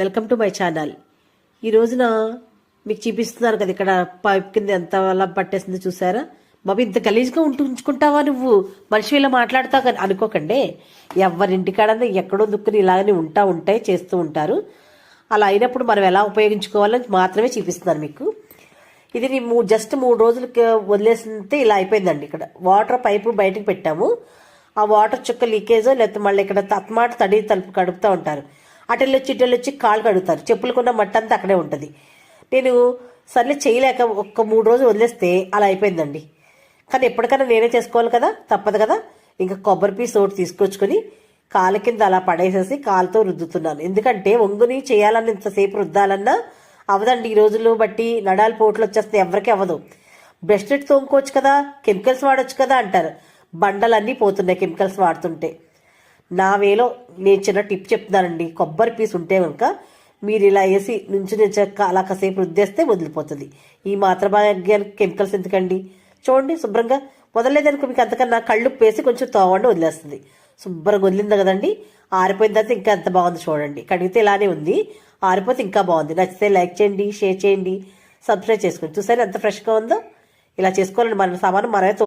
Welcome to my channel. ఈ రోజున మీకు చూపిస్తున్నాను కదా ఇక్కడ పైప్ కింద ఎంత అలా పట్టేసింది చూసారా? బాబు ఇంత గలీజ్గా ఉంటూ ఉంచుకుంటావా నువ్వు? మనిషి ఇలా మాట్లాడతావు కానీ అనుకోకండి. ఎవరింటికాడన్నా ఎక్కడో దుక్కుని ఇలాగనే ఉంటా ఉంటాయి చేస్తూ ఉంటారు. అలా అయినప్పుడు మనం ఎలా ఉపయోగించుకోవాలని మాత్రమే చూపిస్తున్నాను మీకు. ఇది మూ జస్ట్ మూడు రోజులకి వదిలేసితే ఇలా అయిపోయిందండి ఇక్కడ. వాటర్ పైపు బయటకు పెట్టాము. ఆ వాటర్ చుక్క లీకేజో లేకపోతే మళ్ళీ ఇక్కడ తత్మాట తడి తలుపు కడుపుతూ ఉంటారు. అటెళ్ళొచ్చి వచ్చి వచ్చి కాళ్ళు కడుగుతారు. చెప్పులకున్న మట్టి అక్కడే ఉంటుంది. నేను సర్లే చేయలేక ఒక్క మూడు రోజులు వదిలేస్తే అలా అయిపోయిందండి. కానీ ఎప్పటికైనా నేనే చేసుకోవాలి కదా? తప్పదు కదా? ఇంకా కొబ్బరి పీస్ ఒకటి తీసుకొచ్చుకొని కాలు కింద అలా పడేసేసి కాలుతో రుద్దుతున్నాను. ఎందుకంటే ఒంగుని చేయాలని ఇంతసేపు రుద్దాలన్నా అవదండి ఈ రోజులు బట్టి నడాలు పోట్లు వచ్చేస్తే ఎవరికి అవ్వదు. బ్రెస్లెట్ తోముకోవచ్చు కదా? కెమికల్స్ వాడొచ్చు కదా అంటారు. బండలన్నీ పోతున్నాయి కెమికల్స్ వాడుతుంటే. నా వేలో నేను చిన్న టిప్ చెప్తున్నానండి. కొబ్బరి పీస్ ఉంటే కనుక మీరు ఇలా వేసి నుంచి నుంచి అలా కాసేపు రుద్దేస్తే వదిలిపోతుంది. ఈ మాత్రభాగ్యానికి కెమికల్స్ ఎందుకండి? చూడండి శుభ్రంగా వదలలేదనుకో మీకు అంతకన్నా కళ్ళు వేసి కొంచెం తోవండి వదిలేస్తుంది. శుభ్రంగా వదిలింది కదండి? ఆరిపోయిన తర్వాత ఇంకా ఎంత బాగుంది చూడండి. కడిగితే ఇలానే ఉంది. ఆరిపోతే ఇంకా బాగుంది. నచ్చితే లైక్ చేయండి షేర్ చేయండి సబ్స్క్రైబ్ చేసుకోండి చూసారా ఎంత ఫ్రెష్గా ఉందో? ఇలా చేసుకోవాలండి. మన సామాను మనమే తో-